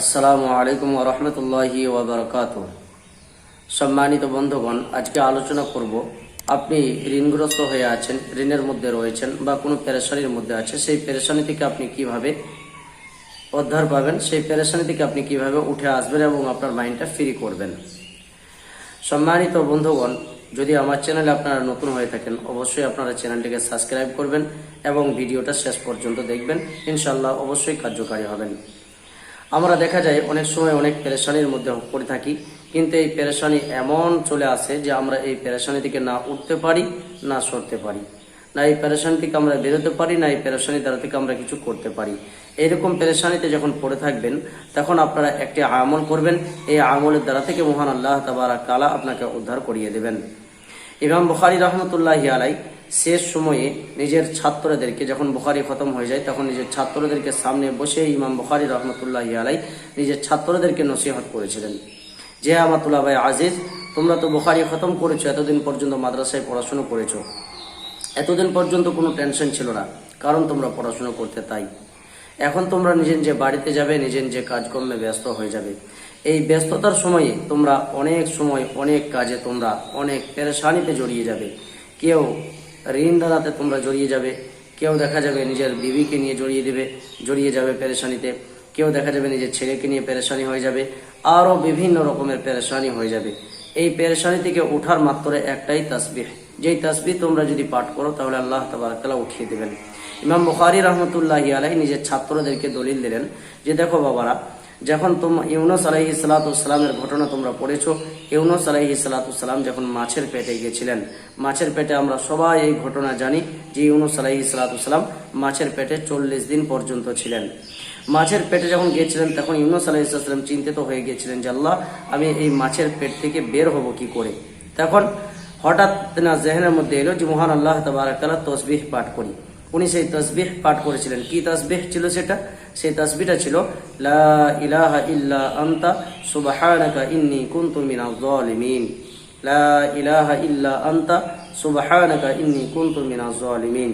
আসসালামু আলাইকুম রহমতুল্লাহি ওবরকাত সম্মানিত বন্ধুগণ, আজকে আলোচনা করব, আপনি ঋণগ্রস্ত হয়ে আছেন, ঋণের মধ্যে রয়েছেন বা কোনো পেরেশানির মধ্যে আছে সেই পেরেশানি থেকে আপনি কীভাবে উদ্ধার পাবেন, সেই পেরেশানি থেকে আপনি কীভাবে উঠে আসবেন এবং আপনার মাইন্ডটা ফ্রি করবেন। সম্মানিত বন্ধুগণ, যদি আমার চ্যানেলে আপনারা নতুন হয়ে থাকেন, অবশ্যই আপনারা চ্যানেলটিকে সাবস্ক্রাইব করবেন এবং ভিডিওটা শেষ পর্যন্ত দেখবেন। ইনশাল্লাহ অবশ্যই কার্যকারী হবেন। আমরা দেখা যায় অনেক সময় অনেক পেরেশানির মধ্যে পড়ে থাকি, কিন্তু এই পেরেশানি এমন চলে আসে যে আমরা এই পেরেশানি থেকে না উঠতে পারি, না সরতে পারি। না এই পেরেশানি থেকে আমরা বেরোতে পারি, না এই পেরেশানি দ্বারা থেকে আমরা কিছু করতে পারি। এইরকম পেরেশানিতে যখন পড়ে থাকবেন, তখন আপনারা একটি আমল করবেন, এই আমলের দ্বারা থেকে মহান আল্লাহ তাবারা কালা আপনাকে উদ্ধার করিয়ে দেবেন। ইমাম বুখারি রহমতুল্লাহ আলাই শেষ সময়ে নিজের ছাত্রদেরকে যখন বুখারি খতম হয়ে যায়, তখন নিজের ছাত্রদেরকে সামনে বসে ইমাম বুখারি রহমতুল্লাহ আলাই নিজের ছাত্রদেরকে নসিহত করেছিলেন। যে আমাতুল্লাহ ভাই আজিজ, তোমরা তো বুখারি খতম করেছ, এতদিন পর্যন্ত মাদ্রাসায় পড়াশুনো করেছ। এতদিন পর্যন্ত কোনো টেনশন ছিল না, কারণ তোমরা পড়াশুনো করতে তাই। এখন তোমরা নিজের যে বাড়িতে যাবে, নিজের যে কাজকর্মে ব্যস্ত হয়ে যাবে। এই ব্যস্ততার সময়ে তোমরা অনেক সময় অনেক কাজে তোমরা অনেক পেরেশানিতে জড়িয়ে যাবে। কেউ ঋণ দাঁড়াতে তোমরা জড়িয়ে যাবে। কেউ দেখা যাবে নিজের বিবিকে নিয়ে জড়িয়ে দেবে, জড়িয়ে যাবে পেরেশানিতে। কেউ দেখা যাবে নিজের ছেলেকে নিয়ে পেরেশানি হয়ে যাবে, আরও বিভিন্ন রকমের পেরেশানি হয়ে যাবে। এই পেরেশানি থেকে ওঠার মাত্র একটাই তাসবিহ। যেই তাসবিহ তোমরা যদি পাঠ করো, তাহলে আল্লাহ তাবারাকাল্লাহ উঠিয়ে দেবেন। ইমাম বুখারি রহমতুল্লাহ আলাই নিজের ছাত্রদেরকে দলিল দিলেন যে, দেখো বাবারা যখন তোমরা ইউনুস আলাহি সালাতামের ঘটনা তোমরা পড়েছো, ইউনুস আলাহি সালাতাম যখন মাছের পেটে গেছিলেন, মাছের পেটে আমরা সবাই এই ঘটনা জানি যে ইউনুস আলাহি সালাতাম মাছের পেটে চল্লিশ দিন পর্যন্ত ছিলেন। মাছের পেটে যখন গিয়েছিলেন, তখন ইউনুস আলাহিসাল্লাম চিন্তিত হয়ে গিয়েছিলেন যে, আল্লাহ, আমি এই মাছের পেট থেকে বের হব কি করে? তখন হঠাৎ না জেহেনের মধ্যে এলো যে, মহান আল্লাহ তবারকাল্লাহ তসবিহ পাঠ করি। উনি সেই তসবিহ পাঠ করেছিলেন। কি তসবিহ ছিল সেটা? সেই তসবিটা ছিল, লা ইলাহা ইল্লা আনতা সুবহানাকা ইন্নি কুনতু মিনাল জালিমিন লা ইলাহা ইল্লা আনতা সুবহানাকা ইন্নী কুনতু মিনাল জালিমিন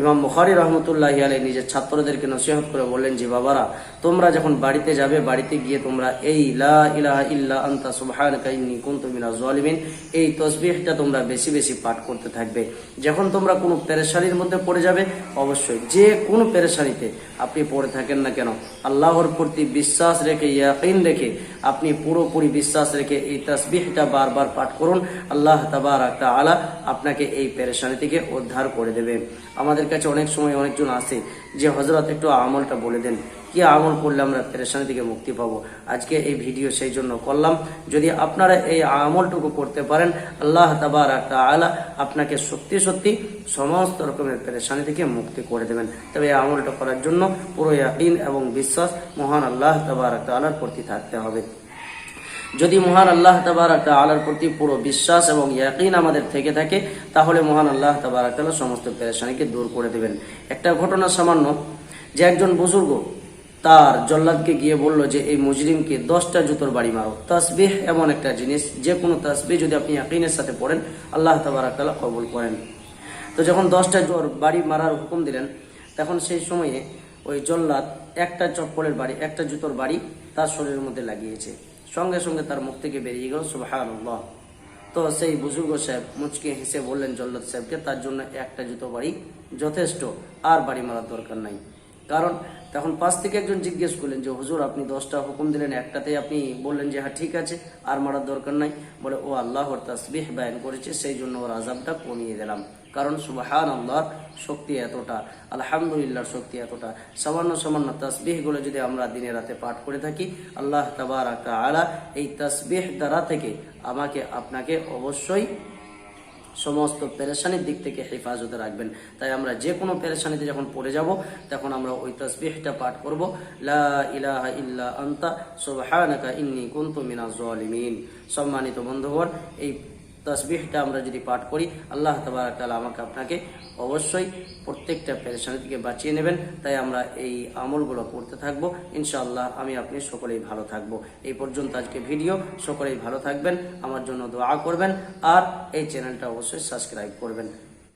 ইমাম বুখারি রহমতুল্লাহ আলাই নিজের ছাত্রদেরকে নসিহত করে বললেন যে বাবারা, তোমরা যখন বাড়িতে যাবে, বাড়িতে গিয়ে তোমরা এই লা ইলাহা ইল্লা আনতা সুবহানাকা ইন্নী কুনতু মিনাজ জালিমিন, এই তসবিহটা তোমরা বেশি বেশি পাঠ করতে থাকবে। যখন তোমরা কোনো পেরেশানির মধ্যে পড়ে যাবে, অবশ্যই যে কোনো পেরেশানিতে আপনি পড়ে থাকেন না কেন, আল্লাহর প্রতি বিশ্বাস রেখে, ইয়াকিন রেখে আপনি পুরোপুরি বিশ্বাস রেখে এই তসবিহটা বারবার পাঠ করুন। আল্লাহ তাবারাক তাআলা আপনাকে এই পেরেশানি থেকে উদ্ধার করে দেবে। আমাদের কাছে অনেক সময় অনেকজন আসে যে হজরত একটু আমলটা বলে দেন। কি আমল করলে আমরা? পেরেশানি থেকে মুক্তি পাবো। আজকে এই ভিডিও সেই জন্য করলাম। যদি আপনারা এই আমলটুকু করতে পারেন, আল্লাহ তাবারাক আলা আপনাকে সত্যি সত্যি সমস্ত রকমের পেরেশানি থেকে মুক্তি করে দেবেন। তবে এই আমলটা করার জন্য পুরো ইয়াকিন এবং বিশ্বাস মহান আল্লাহ তাবারাক আলার প্রতি থাকতে হবে। যদি মহান আল্লাহ তাবারাক আলার প্রতি পুরো বিশ্বাস এবং ইয়াকিন আমাদের থেকে থাকে, তাহলে মহান আল্লাহ তাবারাক সমস্ত পেরেশানিকে দূর করে দেবেন। একটা ঘটনা সামান্য, যে একজন বুজুর্গ তার জল্লাদকে গিয়ে বলল যে, এই মুজরিমকে দশটা জুতোর বাড়ি মারো। তাসবিহ এমন একটা জিনিস, যে কোনো তাসবিহ যদি আপনি ইয়াকিনের সাথে পড়েন, আল্লাহ তাবারাক তাআলা কবুল করেন। তো যখন দশটা জোর বাড়ি মারার হুকুম দিলেন, তখন সেই সময়ে ওই জল্লাদ একটা চপ্পলের বাড়ি, একটা জুতোর বাড়ি তার শরীরের মধ্যে লাগিয়েছে। সঙ্গে সঙ্গে তার মুখ থেকে বেরিয়ে গেল সুবাহান তো সেই বুজুর্গ সাহেব মুচকে হেসে বললেন, জল্লাদ সাহেবকে, তার জন্য একটা জুতো বাড়ি যথেষ্ট, আর বাড়ি মারার দরকার নাই। কারণ তখন পাশ থেকে একজন জিজ্ঞেস করলেন যে, হুজুর, আপনি দশটা হুকুম দিলেন একটাতে আপনি বললেন যে হ্যাঁ ঠিক আছে, আর মারার দরকার নাই। বলে, ও আল্লাহর তাসবিহ বায়ন করেছে, সেই জন্য ওর আজাবটা কমিয়ে দিলাম। কারণ সুবাহান আল্লাহর শক্তি এতটা, আলহামদুলিল্লাহর শক্তি এতটা। সামান্য সামান্য তাসবিহগুলো যদি আমরা দিনে রাতে পাঠ করে থাকি, আল্লাহ তাবারাক আলা এই তাসবিহ দ্বারা থেকে আমাকে, আপনাকে অবশ্যই সমস্ত পেরেশানির দিক থেকে হেফাজতে রাখবেন। তাই আমরা যে কোনো পেরেশানিতে যখন পড়ে যাব, তখন আমরা ওই তসবিহটা পাঠ করব। লা ইলাহা ইল্লা আনতা, সুবহানাকা ইন্নী কুনতু মিনাজ জালিমিন সম্মানিত বন্ধুগণ, এই তসবিহটা আমরা যদি পাঠ করি, আল্লাহ তাআলা আমাকে আপনাকে অবশ্যই প্রত্যেকটা পেরেশানি থেকে বাঁচিয়ে নেবেন। তাই আমরা এই আমলগুলো করতে থাকব। ইনশাআল্লাহ আমি আপনি সকলেই ভালো থাকব। এই পর্যন্ত আজকে ভিডিও। সকলেই ভালো থাকবেন, আমার জন্য দোয়া করবেন, আর এই চ্যানেলটা অবশ্যই সাবস্ক্রাইব করবেন।